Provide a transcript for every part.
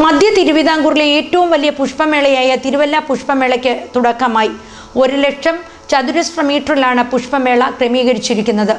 മധ്യ തിരുവിതാംകൂറിലെ ഏറ്റവും വലിയ പുഷ്പമേളയായ തിരുവല്ല പുഷ്പമേളയ്ക്ക് തുടക്കമായി. ഒരു ലക്ഷം ചതുരശ്ര മീറ്ററിലാണ് പുഷ്പമേള ക്രമീകരിച്ചിരിക്കുന്നത്.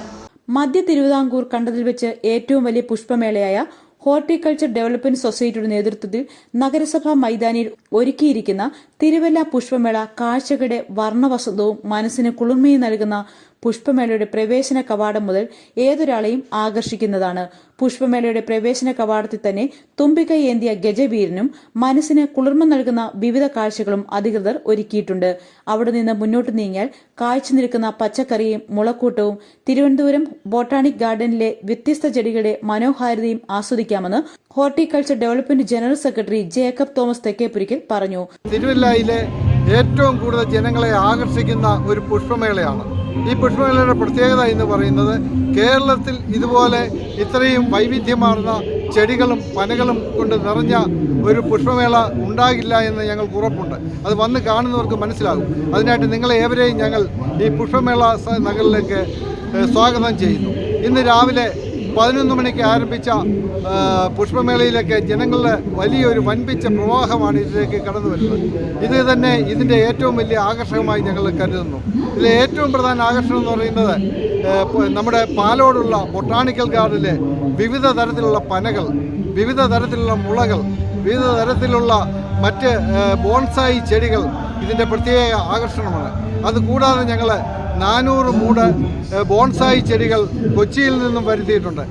മധ്യ തിരുവിതാംകൂർ കണ്ടതിൽ വെച്ച് ഏറ്റവും വലിയ പുഷ്പമേളയായ ഹോർട്ടിക്കൾച്ചർ ഡെവലപ്മെന്റ് സൊസൈറ്റിയുടെ നേതൃത്വത്തിൽ നഗരസഭാ മൈതാനിയിൽ ഒരുക്കിയിരിക്കുന്ന തിരുവല്ല പുഷ്പമേള കാഴ്ചകളുടെ വർണവസന്തവും മനസ്സിന് കുളിർമയും നൽകുന്ന പുഷ്പമേളയുടെ പ്രവേശന കവാടം മുതൽ ഏതൊരാളെയും ആകർഷിക്കുന്നതാണ്. പുഷ്പമേളയുടെ പ്രവേശന കവാടത്തിൽ തന്നെ തുമ്പിക്കൈ ഗജവീരനും മനസ്സിന് കുളിർമ നൽകുന്ന വിവിധ കാഴ്ചകളും അധികൃതർ ഒരുക്കിയിട്ടുണ്ട്. അവിടെ നിന്ന് മുന്നോട്ട് നീങ്ങിയാൽ കാഴ്ച നിൽക്കുന്ന പച്ചക്കറിയും മുളക്കൂട്ടവും തിരുവനന്തപുരം ബോട്ടാണിക് ഗാർഡനിലെ വ്യത്യസ്ത ചെടികളുടെ മനോഹാരിതയും ആസ്വദിക്കാമെന്ന് horticulture development general secretary Jacob Thomas Thekkepurickal പറഞ്ഞു. തിരുവല്ലയിലെ ഏറ്റവും കൂടുതൽ ജനങ്ങളെ ആകർഷിക്കുന്ന ഒരു പുഷ്പമേളയാണ്. ഈ പുഷ്പമേളയുടെ പ്രത്യേകത എന്ന് പറയുന്നത് കേരളത്തിൽ ഇതുപോലെ ഇത്രയും വൈവിധ്യമാർന്ന ചെടികളും പനകളും കൊണ്ട് നിറഞ്ഞ ഒരു പുഷ്പമേള ഉണ്ടാകില്ല എന്ന് ഞങ്ങൾക്ക് ഉറപ്പുണ്ട്. അത് വന്ന് കാണുന്നവർക്ക് മനസ്സിലാകും. അതിനായിട്ട് നിങ്ങളെ ഏവരെയും ഞങ്ങൾ ഈ പുഷ്പമേള നഗറിലേക്ക് സ്വാഗതം ചെയ്യുന്നു. ഇന്ന് രാവിലെ പതിനൊന്ന് മണിക്ക് ആരംഭിച്ച പുഷ്പമേളയിലൊക്കെ ജനങ്ങളുടെ വലിയൊരു വൻപിച്ച പ്രവാഹമാണ് ഇതിലേക്ക് കടന്നു വരുന്നത്. ഇത് തന്നെ ഇതിന്റെ ഏറ്റവും വലിയ ആകർഷകമായി ഞങ്ങൾ കരുതുന്നു. ഇതിലെ ഏറ്റവും പ്രധാന ആകർഷണം എന്ന് പറയുന്നത് നമ്മുടെ പാലോടുള്ള ബൊട്ടാണിക്കൽ ഗാർഡിലെ വിവിധ തരത്തിലുള്ള പനകൾ വിവിധ തരത്തിലുള്ള മുളകൾ വിവിധ തരത്തിലുള്ള മറ്റ് ബോൺസായി ചെടികൾ ഇതിന്റെ പ്രത്യേക ആകർഷണമാണ്. അതുകൂടാതെ ഞങ്ങൾ നാനൂറ് മൂട് ബോൺസായി ചെടികൾ കൊച്ചിയിൽ നിന്നും വരുത്തിയിട്ടുണ്ട്.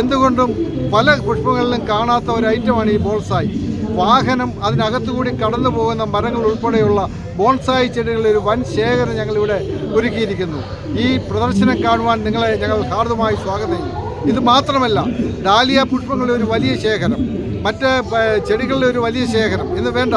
എന്തുകൊണ്ടും പല പുഷ്പങ്ങളിലും കാണാത്ത ഒരു ഐറ്റമാണ് ഈ ബോൺസായി. വാഹനം അതിനകത്തുകൂടി കടന്നു പോകുന്ന മരങ്ങൾ ഉൾപ്പെടെയുള്ള ബോൺസായി ചെടികളിൽ ഒരു വൻ ശേഖരം ഞങ്ങളിവിടെ ഒരുക്കിയിരിക്കുന്നു. ഈ പ്രദർശനം കാണുവാൻ നിങ്ങളെ ഞങ്ങൾ ഹാർദമായി സ്വാഗതം ഇത് മാത്രമല്ല ഡാലിയ പുഷ്പങ്ങളുടെ ഒരു വലിയ ശേഖരം മറ്റ് ചെടികളുടെ ഒരു വലിയ ശേഖരം ഇന്ന് വേണ്ട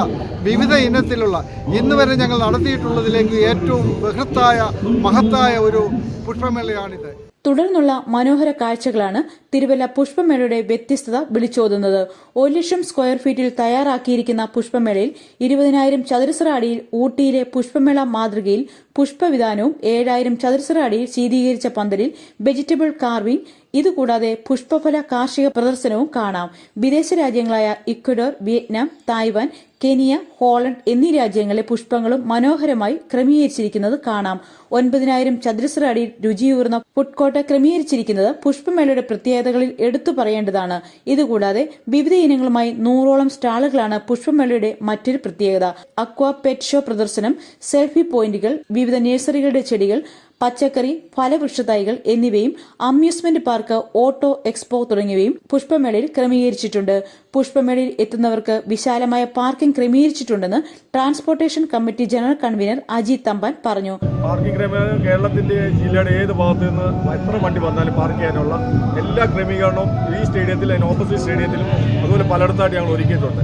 വിവിധ ഇനത്തിലുള്ള ഇന്ന് വരെ ഞങ്ങൾ നടത്തിയിട്ടുള്ളതിലേക്ക് ഏറ്റവും ബൃഹത്തായ മഹത്തായ ഒരു പുഷ്പമേളയാണിത്. തുടർന്നുള്ള മനോഹര കാഴ്ചകളാണ് തിരുവല്ല പുഷ്പമേളയുടെ വ്യത്യസ്തത വിളിച്ചോതുന്നത്. ഒരു ലക്ഷം സ്ക്വയർ ഫീറ്റിൽ തയ്യാറാക്കിയിരിക്കുന്ന പുഷ്പമേളയിൽ ഇരുപതിനായിരം ചതുരശ്ര അടിയിൽ ഊട്ടിയിലെ പുഷ്പമേള മാതൃകയിൽ പുഷ്പവിധാനവും ഏഴായിരം ചതുരശ്ര അടിയിൽ ശീതീകരിച്ച പന്തലിൽ വെജിറ്റബിൾ കാർവിംഗ് ഇതുകൂടാതെ പുഷ്പഫല കാർഷിക പ്രദർശനവും കാണാം. വിദേശ രാജ്യങ്ങളായ Ecuador Vietnam Taiwan Kenya Holland എന്നീ രാജ്യങ്ങളിലെ പുഷ്പങ്ങളും മനോഹരമായി ക്രമീകരിച്ചിരിക്കുന്നത് കാണാം. ഒൻപതിനായിരം ചതുരശ്ര അടി രുചിയൂർന്ന ഫുഡ് കോർട്ട് ക്രമീകരിച്ചിരിക്കുന്നത് പുഷ്പമേളയുടെ പ്രത്യേകതകളിൽ എടുത്തു പറയേണ്ടതാണ്. ഇതുകൂടാതെ വിവിധ ഇനങ്ങളുമായി നൂറോളം സ്റ്റാളുകളാണ് പുഷ്പമേളയുടെ മറ്റൊരു പ്രത്യേകത. അക്വാ പെറ്റ് ഷോ പ്രദർശനം സെൽഫി പോയിന്റുകൾ വിവിധ നഴ്സറികളുടെ ചെടികൾ പച്ചക്കറി ഫലവൃക്ഷതൈകൾ എന്നിവയും അമ്യൂസ്മെന്റ് പാർക്ക് ഓട്ടോ എക്സ്പോ തുടങ്ങിയവയും പുഷ്പമേളയിൽ ക്രമീകരിച്ചിട്ടുണ്ട്. പുഷ്പമേളയിൽ എത്തുന്നവർക്ക് വിശാലമായ parking ക്രമീകരിച്ചിട്ടുണ്ടെന്ന് transportation committee general convener Ajith Thampan പറഞ്ഞു. പാർക്കിംഗ് ക്രമീകരണം കേരളത്തിന്റെ ജില്ലയുടെ ഏത് ഭാഗത്ത് നിന്ന് എത്ര വണ്ടി വന്നാലും പാർക്ക് ചെയ്യാനുള്ള എല്ലാ ക്രമീകരണവും ഈ സ്റ്റേഡിയത്തിൽ അതിന് ഓപ്പോസിറ്റ് സ്റ്റേഡിയത്തിലും അതുപോലെ പലയിടത്തായിട്ട് ഞങ്ങൾ ഒരുക്കിയിട്ടുണ്ട്.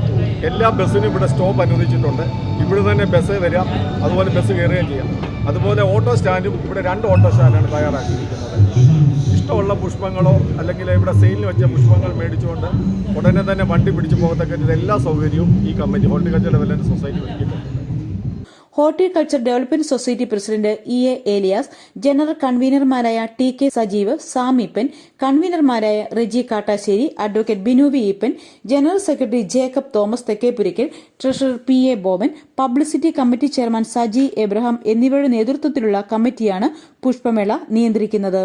എല്ലാ ബസ്സിനും ഇവിടെ സ്റ്റോപ്പ് അനുവദിച്ചിട്ടുണ്ട്. ഇവിടെ തന്നെ ബസ് വരിക അതുപോലെ ബസ് കയറുകയും ചെയ്യാം. അതുപോലെ ഓട്ടോ സ്റ്റാൻഡും ഇവിടെ രണ്ട് ഓട്ടോ സ്റ്റാൻഡാണ് തയ്യാറാക്കിയിരിക്കുന്നത്. ഇഷ്ടമുള്ള പുഷ്പങ്ങളോ അല്ലെങ്കിൽ ഇവിടെ സെയിലിന് വെച്ച പുഷ്പങ്ങൾ മേടിച്ചുകൊണ്ട് ഉടനെ തന്നെ വണ്ടി പിടിച്ചു പോകത്തക്ക എല്ലാ സൗകര്യവും ഈ കമ്മിറ്റി ഹോർട്ടിക്കൾച്ചർ ഡെവലപ്മെന്റ് സൊസൈറ്റി ഒരുക്കിയിട്ടുണ്ട്. Horticulture development society president E A Elias general കൺവീനർമാരായ T K Sajeev Samippan കൺവീനർമാരായ Reji Kattassery advocate Binu V Eappen general secretary Jacob Thomas Thekkepurickal treasurer P A Boban publicity committee chairman Saji Abraham എന്നിവരുടെ നേതൃത്വത്തിലുള്ള കമ്മിറ്റിയാണ് പുഷ്പമേള നിയന്ത്രിക്കുന്നത്.